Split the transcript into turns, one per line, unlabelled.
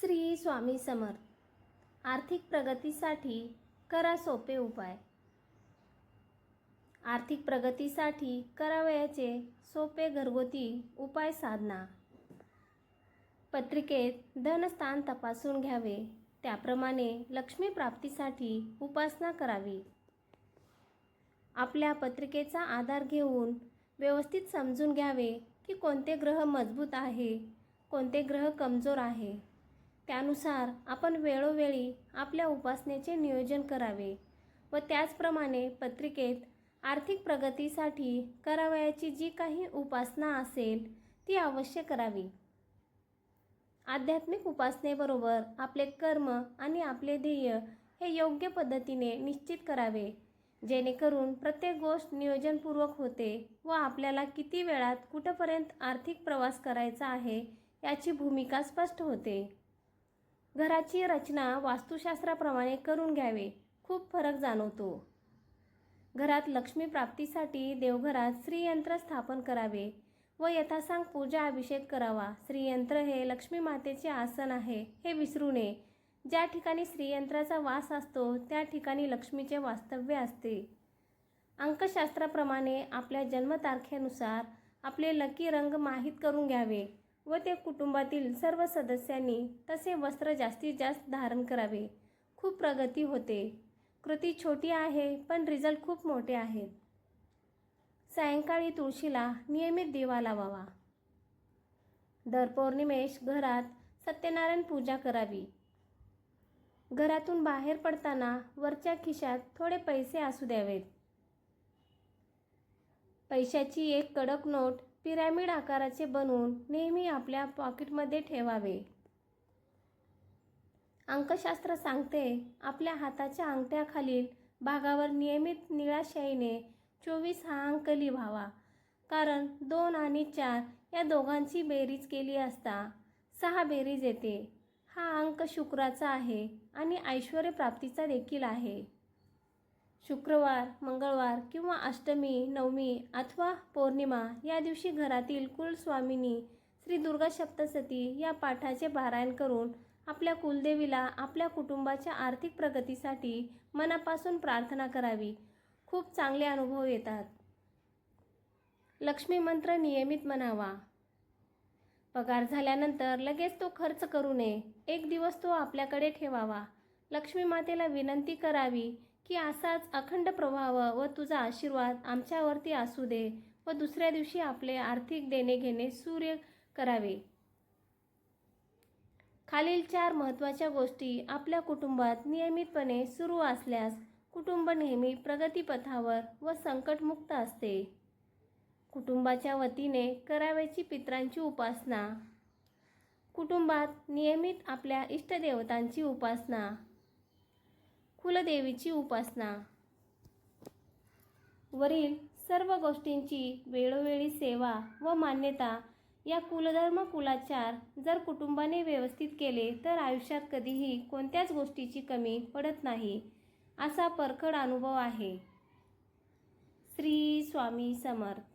श्री स्वामी समर्थ. आर्थिक प्रगतीसाठी करा सोपे उपाय. आर्थिक प्रगतीसाठी करावयाचे सोपे घरगुती उपाय साधना. पत्रिकेत धनस्थान तपासून घ्यावे. त्याप्रमाणे लक्ष्मी प्राप्तीसाठी उपासना करावी. आपल्या पत्रिकेचा आधार घेऊन व्यवस्थित समजून घ्यावे की कोणते ग्रह मजबूत आहे कोणते ग्रह कमजोर आहे. त्यानुसार आपण वेळोवेळी आपल्या उपासनेचे नियोजन करावे व त्याचप्रमाणे पत्रिकेत आर्थिक प्रगतीसाठी करावयाची जी काही उपासना असेल ती अवश्य करावी. आध्यात्मिक उपासनेबरोबर आपले कर्म आणि आपले ध्येय हे योग्य पद्धतीने निश्चित करावे जेणेकरून प्रत्येक गोष्ट नियोजनपूर्वक होते व आपल्याला किती वेळात कुठंपर्यंत आर्थिक प्रवास करायचा आहे याची भूमिका स्पष्ट होते. घराची रचना वास्तुशास्त्राप्रमाणे करून घ्यावे. खूप फरक जाणवतो. घरात लक्ष्मी प्राप्तीसाठी देवघरात श्रीयंत्र स्थापन करावे व यथासांग पूजा अभिषेक करावा. श्रीयंत्र हे लक्ष्मी मातेचे आसन आहे हे विसरू नये. ज्या ठिकाणी श्रीयंत्राचा वास असतो त्या ठिकाणी लक्ष्मीचे वास्तव्य असते. अंकशास्त्राप्रमाणे आपल्या जन्मतारखेनुसार आपले लकी रंग माहीत करून घ्यावे. व ते कुटुंबातील सर्व सदस्यांनी तसे वस्त्र जास्तीत जास्त धारण करावे. खूप प्रगती होते. कृती छोटी आहे पण रिझल्ट खूप मोठे आहेत. सायंकाळी तुळशीला नियमित दिवा लावावा. दर पौर्णिमेश घरात सत्यनारायण पूजा करावी. घरातून बाहेर पडताना वरच्या खिशात थोडे पैसे असू द्यावेत. पैशाची एक कडक नोट पिरॅमिड आकाराचे बनवून नेहमी आपल्या पॉकेटमध्ये ठेवावे. अंकशास्त्र सांगते आपल्या हाताच्या अंगठ्याखालील भागावर नियमित निळ्या शाईने चोवीस हा अंक लिहावा. कारण दोन आणि चार या दोघांची बेरीज केली असता सहा बेरीज येते. हा अंक शुक्राचा आहे आणि ऐश्वर प्राप्तीचा देखील आहे. शुक्रवार मंगळवार किंवा अष्टमी नवमी अथवा पौर्णिमा या दिवशी घरातील कुलस्वामिनी श्री दुर्गा सप्तसती या पाठाचे पारायण करून आपल्या कुलदेवीला आपल्या कुटुंबाच्या आर्थिक प्रगतीसाठी मनापासून प्रार्थना करावी. खूप चांगले अनुभव येतात. लक्ष्मी मंत्र नियमित म्हणावा. पगार झाल्यानंतर लगेच तो खर्च करू नये. एक दिवस तो आपल्याकडे ठेवावा. लक्ष्मी मातेला विनंती करावी की असाच अखंड प्रभाव व तुझा आशीर्वाद आमच्यावरती असू दे व दुसऱ्या दिवशी आपले आर्थिक देणे घेणे सूर्य करावे. खालील चार महत्त्वाच्या गोष्टी आपल्या कुटुंबात नियमितपणे सुरू असल्यास कुटुंब नेहमी प्रगतीपथावर व संकटमुक्त असते. कुटुंबाच्या वतीने करावयाची पित्रांची उपासना. कुटुंबात नियमित आपल्या इष्टदेवतांची उपासना. कुलदेवीची उपासना. वरील सर्व गोष्टींची वेळोवेळी सेवा व मान्यता या कुलधर्म कुलाचार जर कुटुंबाने व्यवस्थित केले तर आयुष्यात कधीही कोणत्याच गोष्टीची कमी पडत नाही असा परखड अनुभव आहे. श्री स्वामी समर्थ.